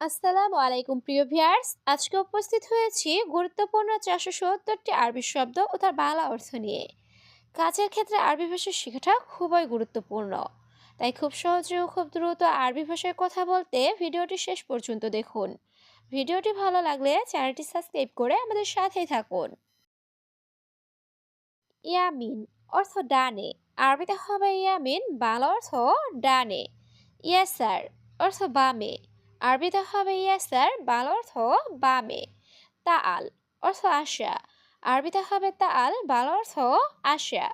আসসালামু আলাইকুম, প্রিয় ভিউয়ার্স। আজকে উপস্থিত হয়েছি গুরুত্বপূর্ণ চারশো সত্তরটি আরবি শব্দ ও তার বাংলা অর্থ নিয়ে। কাজের ক্ষেত্রে আরবি ভাষা শেখাটা খুবই গুরুত্বপূর্ণ। তাই খুব সহজে ও খুব দ্রুত আরবি ভাষায় কথা বলতে ভিডিওটি শেষ পর্যন্ত দেখুন। ভিডিওটি ভালো লাগলে চ্যানেলটি সাবস্ক্রাইব করে আমাদের সাথেই থাকুন। ইয়ামিন অর্থ ডানে। আরবিতে হবে ইয়ামিন, বাংলা অর্থ ডানে। ইয়াসার অর্থ বামে। আরবিতে হবে ইয়াসার বাংলা অর্থ বামে। তাআল অর্থ আশা। আরবিতে হবে তাআল, বাল অর্থ আশা।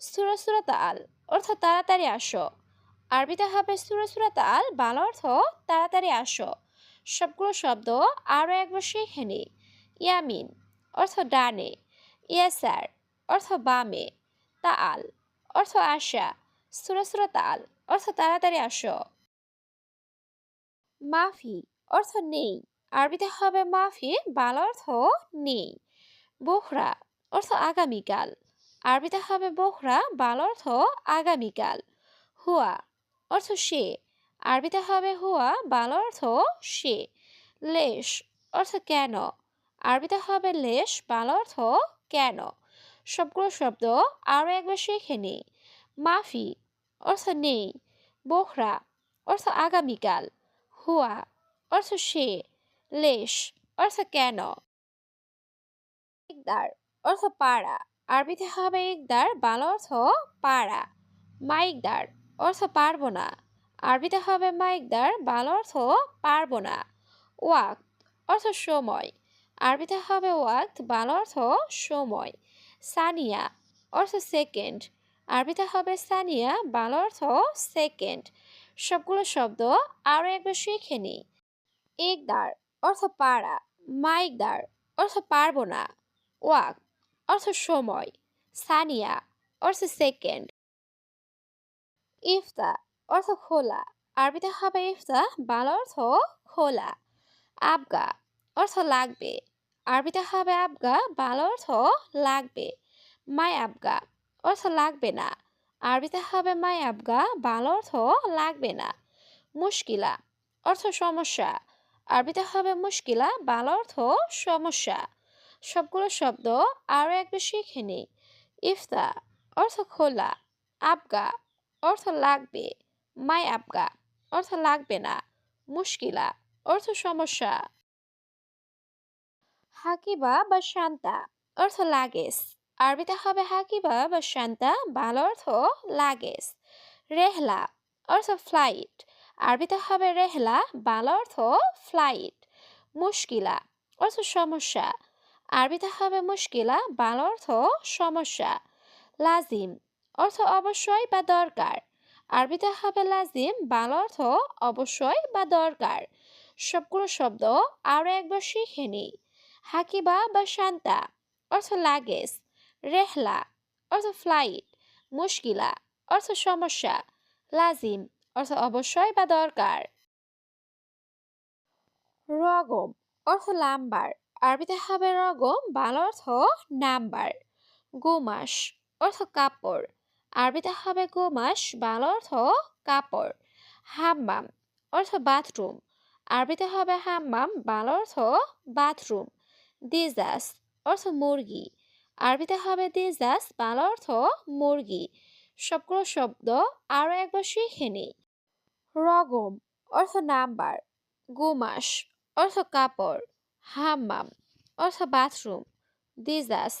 সুরা সুরা তাআল অর্থ তাড়াতাড়ি আসো। আরবিতে হবে সুরা সুরা তাআল, বাংলা অর্থ তাড়াতাড়ি আসো। সবগুলো শব্দ আরও একবার শিখে নিই ইয়ামিন অর্থ ডানে। ইয়াসার অর্থ বামে। তাআল অর্থ আশা। সুরা সুরা অর্থ তাড়াতাড়ি আসো। মাফি অর্থ নেই। আরবিতে হবে মাফি, বাল অর্থ নেই। বোখরা অর্থ আগামীকাল। আরবিতে হবে বোখরা বাল অর্থ আগামীকাল। হুয়া অর্থ সে। আরবিতে হবে হুয়া, বাল অর্থ সে। লেশ অর্থ কেন? আরবিতে হবে লেশ, বাল অর্থ কেন? সবগুলো শব্দ আরও একবার শিখে নিই মাফি অর্থ নেই। বোখরা অর্থ আগামীকাল। হুয়া অর্থ সে, লেশ, অর্থ কেন? ইকদার, অর্থ পাড়া, আরবিতে হবে ইকদার, বাংলা অর্থ পাড়া। মাইকদার অর্থ পারব না। আরবিতে হবে মাইকদার বাংলা অর্থ পারব না। ওয়াক্ত, অর্থ সময়। আরবিতে হবে ওয়াক্ত, বাংলা অর্থ সময়। সানিয়া, অর্থ সেকেন্ড। আরবিতে হবে সানিয়া, বাংলা অর্থ সেকেন্ড। সবগুলো শব্দ আরও একবার শিখে নিই। একদার অর্থ পাড়া। মাইকদার অর্থ পারব না। ওয়াক, অর্থ সময়। সানিয়া, অর্থ সেকেন্ড। ইফতা, অর্থ খোলা। আরবিতে হবে ইফতা, বাংলা অর্থ খোলা। আবগা, অর্থ লাগবে। আরবিতে হবে আবগা, বাংলা অর্থ লাগবে। মাই আবগা, অর্থ লাগবে না। আরবিতে হবে মাই আবগা, বাংলা অর্থ লাগবে না। মুশকিলা, অর্থ সমস্যা। আরবিতে হবে মুশকিলা, বাংলা অর্থ সমস্যা। সবগুলো শব্দ আরও একবার শিখে নিই ইফতা, অর্থ খোলা। আবগা, অর্থ লাগবে। মাই আবগা, অর্থ লাগবে না। মুশকিলা, অর্থ সমস্যা। হাকিবা বা শান্তা, অর্থ লাগেজ। আরবিতে হবে হাকিবা বা শান্তা, বাংলা অর্থ লাগেজ। রেহলা অর্থ ফ্লাইট আরবিতে হবে রেহলা, বাংলা অর্থ ফ্লাইট মুশকিলা অর্থ সমস্যা। আরবিতে হবে মুশকিলা, বাংলা অর্থ সমস্যা। লাজিম অর্থ অবশ্যই বা দরকার। আরবিতে হবে লাজিম, বাংলা অর্থ অবশ্যই বা দরকার। সবগুলো শব্দ আরও একবার শিখে নিই। হাকিবা বা শান্তা অর্থ লাগেজ। রেহলা অর্থ ফ্লাইট মুশকিলা অর্থ সমস্যা লাজিম অর্থ অবশ্যই বা দরকার রগম অর্থ লাম্বার আরবিতে হবে রগম বাল অর্থ নাম্বার গোমাস অর্থ কাপড় আরবিতে হবে গোমাস বাংলা অর্থ কাপড় হাম্মাম অর্থ বাথরুম আরবিতে হবে হাম্মাম বাংলা অর্থ বাথরুম দিজাস অর্থ মুরগি আরবিতে হবে দিজাস বাংলা অর্থ মুরগি। সবগুলো শব্দ আরও একবার শিখে নিই। রগম, অর্থ নাম্বার। গুমাস, অর্থ কাপড়। হাম্মাম, অর্থ বাথরুম। দিজাস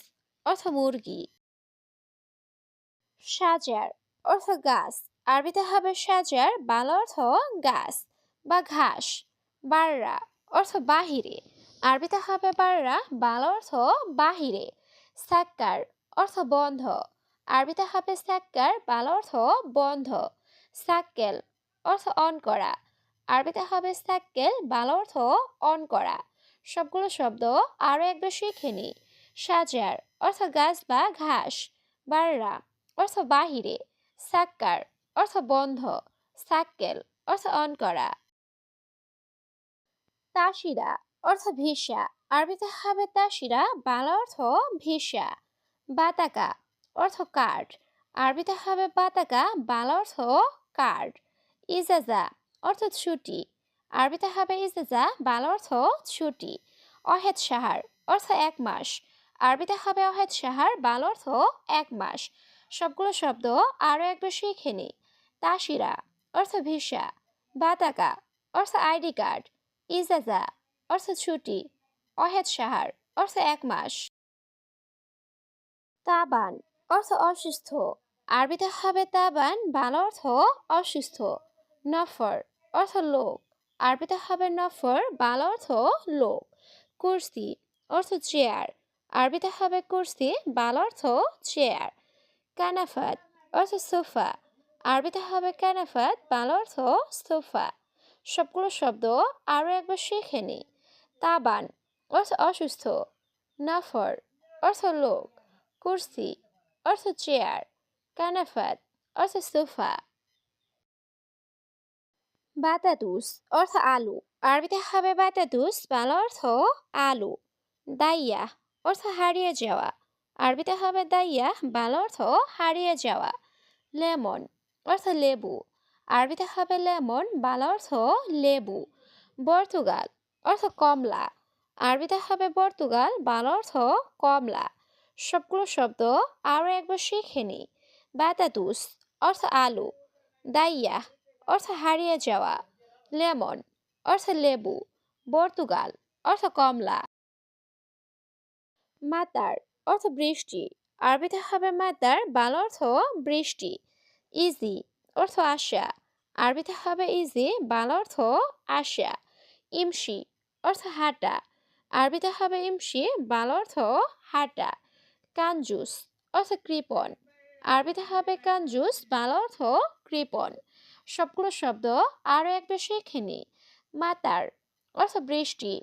অর্থ মুরগি। সাজার, অর্থ গাছ। আরবিতে হবে সাজার, বাংলা অর্থ গাছ বা ঘাস। বাররা, অর্থ বাহিরে। আরবিতে হবে বাররা, বাংলা অর্থ বাহিরে। স্যাক্কার অর্থ বন্ধ। আরবিতে হবে স্যাক্কার, বাংলা অর্থ বন্ধ। সাক্কেল অর্থ অন করা। আরবিতে হবে সাক্কেল বাংলা অর্থ অন করা। সবগুলো শব্দ আরও একবার শিখে নিই সাজার অর্থ গাছ বা ঘাস। বাররা অর্থ বাহিরে। সাক্কার অর্থ বন্ধ। সাক্কেল অর্থ অন করা। তাসিরা অর্থ ভিসা। আরবিতে হবে তাসিরা বাংলা অর্থ ভিসা, বাতাকা অর্থ কার্ড। আরবিতে হবে বাতাকা, বাংলা অর্থ কার্ড। ইজাজা অর্থ ছুটি। আরবিতে হবে ইজাজা, বাল অর্থ ছুটি। অহেদ সাহার অর্থ এক মাস। আরবিতে হবে অহেদ সাহার, বাল অর্থ এক মাস। সবগুলো শব্দ আরও একবার শিখে নি। তাসিরা অর্থ ভিসা। বাতাকা অর্থ আইডি কার্ড। ইজাজা অর্থ ছুটি। অহেদ সাহার, অর্থ এক মাস। তাবান, অর্থ অসুস্থ। আরবিতে হবে তাবান, বাল অর্থ অসুস্থ। নফর, অর্থ লোক। আরবিতে হবে নফর, বাল অর্থ লোক। কুর্সি, অর্থ চেয়ার। আরবিতে হবে কুর্সি, বাল অর্থ চেয়ার। কানাফাত, অর্থ সোফা। আরবিতে হবে কানাফাত, বাল অর্থ সোফা। সবগুলো শব্দ আরও একবার শিখে তাবান অর্থ অসুস্থ, নাফর, অর্থ লোক, কুর্সি, অর্থ চেয়ার, কানাফাত, অর্থ সোফা। বাতাতুস, অর্থ আলু। আরবিতে হবে বাতাতুস, বাংলা অর্থ আলু। দাইয়া, অর্থ হারিয়ে যাওয়া। আরবিতে হবে দাইয়া, বাংলা অর্থ হারিয়ে যাওয়া। লেমন, অর্থ লেবু। আরবিতে হবে লেমন, বাংলা অর্থ লেবু। পর্তুগাল, অর্থ কমলা। আরবিতে হবে পর্তুগাল, বাংলা অর্থ কমলা। সবগুলো শব্দ আরও একবার শিখে নি বাতাতুস, অর্থ আলু। দাইয়া, অর্থ হারিয়ে যাওয়া। লেমন, অর্থ লেবু। পর্তুগাল, অর্থ কমলা। মাতার, অর্থ বৃষ্টি। আরবিতে হবে মাতার, বাল অর্থ বৃষ্টি। ইজি, অর্থ আশা। আরবিতে হবে ইজি, বাল অর্থ আশা। ইমসি অর্থ হাঁটা। আরবিতে হবে ইমসি বাল অর্থ হাঁটা কাঞ্জুস অর্থ কৃপন। আরবিতে হবে কাঞ্জুস বাল অর্থ কৃপন। সবগুলো শব্দ আরও একবার শিখে নি। মাতার অর্থ বৃষ্টি,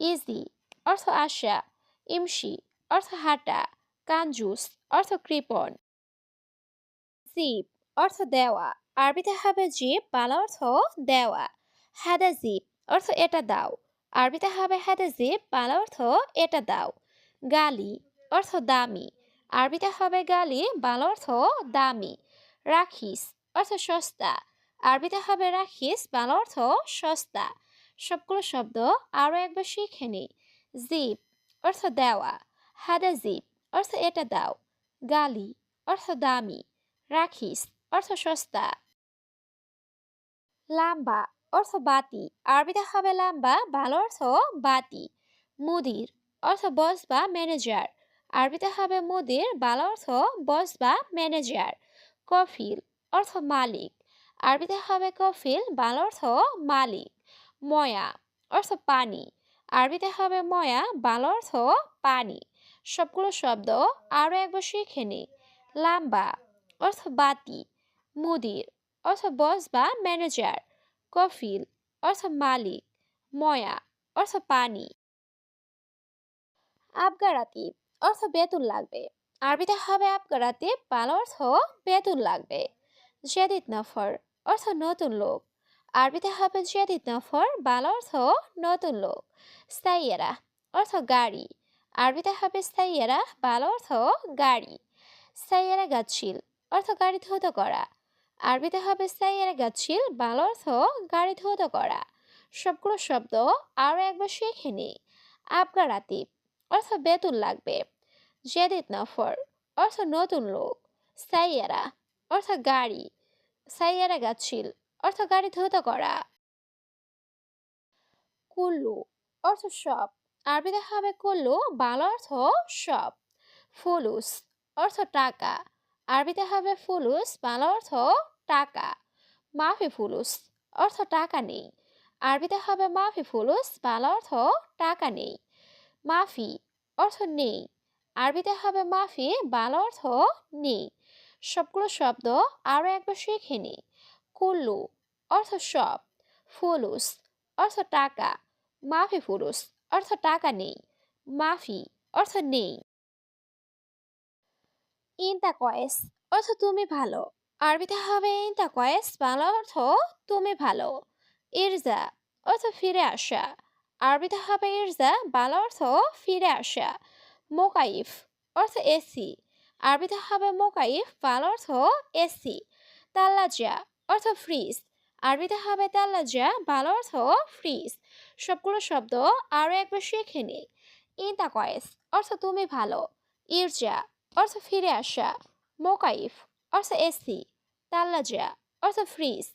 ইজি অর্থ আশা ইমসি অর্থ হাঁটা কাঞ্জুস অর্থ কৃপন। জিপ অর্থ দেওয়া, আরবিতে হবে জিপ বাংলা অর্থ দেওয়া। হাদা জিপ অর্থ এটা দাও। আরবিতে হবে হাদা জিপ বাংলা অর্থ এটা দাও গালি, অর্থ দামি আরবিতে হবে গালি, বাংলা অর্থ দামি রাখিস, অর্থ সস্তা আরবিতে হবে রাখিস, বাংলা অর্থ সস্তা সবগুলো শব্দ আরও একবার শিখে নি জিপ অর্থ দেওয়া হাদা জিপ অর্থ এটা দাও গালি, অর্থ দামি রাখিস, অর্থ সস্তা লাম্বা অর্থ বাতি আরবিতে হবে লাম্বা ভালো অর্থ বাতি, মুদির অর্থ বস বা ম্যানেজার আরবিতে হবে মুদির, ভালো অর্থ বস বা ম্যানেজার কফিল অর্থ মালিক আরবিতে হবে কফিল বাল অর্থ মালিক, ময়া অর্থ পানি আরবিতে হবে ময়া বাল অর্থ পানি, সবগুলো শব্দ আরও একবার শিখে নি, লাম্বা অর্থ বাতি, মুদির অর্থ বস বা ম্যানেজার কফিল অর্থ মালিক, ময়া অর্থ পানি। আবগারাতি অর্থ বেতন লাগবে। আরবিতে হবে আবগারাতি বাল অর্থ বেতন লাগবে। জেদিত নফর, অর্থ নতুন লোক। আরবিতে হবে জেদিত নফর, বাল অর্থ নতুন লোক। স্থায়ীরা অর্থ গাড়ি। আরবিতে হবে স্থায়ীরা বাল অর্থ গাড়ি। স্থায়ীরা গাছিল অর্থ গাড়ি ধৌত করা। আরবিতে হবে স্থায়ীরা গাছিল বাল অর্থ গাড়ি ধৌত করা সবগুলো শব্দ আরও একবার শিখে নি। আবগারাতিব অর্থ বেতন লাগবে। জেদিত নফর, অর্থ নতুন লোক। স্থায়ীরা অর্থ গাড়ি। সাইয়ারা গাছিল, অর্থ গাড়ি ধৌত করা। কুল্লু, অর্থ সব আরবিতে হবে কুল্লু বাংলা অর্থ সব ফুলুস, অর্থ টাকা। আরবিতে হবে ফুলুস বাংলা অর্থ টাকা। মাফি ফুলুস অর্থ টাকা নেই। আরবিতে হবে মাফি ফুলুস বাংলা অর্থ টাকা নেই। মাফি অর্থ নেই। আরবিতে হবে মাফি, বাংলা অর্থ নেই। সবগুলো শব্দ আরও একবার শিখে নি। কুল্লু অর্থ সব। ফুলুস অর্থ টাকা। মাফি ফুলুস অর্থ টাকা নেই। মাফি অর্থ নেই। ইন্তা কয়েস অর্থ তুমি ভালো। আরবিতে হবে ইন্তা কয়েস, বাংলা অর্থ তুমি ভালো, ইরজা অর্থ ফিরে আসা আরবিতে হবে ইরজা, বাংলা অর্থ ফিরে আসা, মোকাইফ অর্থ এসি আরবিতে হবে মোকাইফ, বাল অর্থ এসি তাল্লাজা অর্থ ফ্রিজ আরবিতে হবে তাল্লাজা ভালো অর্থ ফ্রিজ, সবগুলো শব্দ আরও একবার শিখে নিই ইন্তা কয়েস অর্থ তুমি ভালো, ইরজা অর্থ ফিরে আসা, মোকাইফ অর্থ এসি তাল্লাজা অর্থ ফ্রিজ।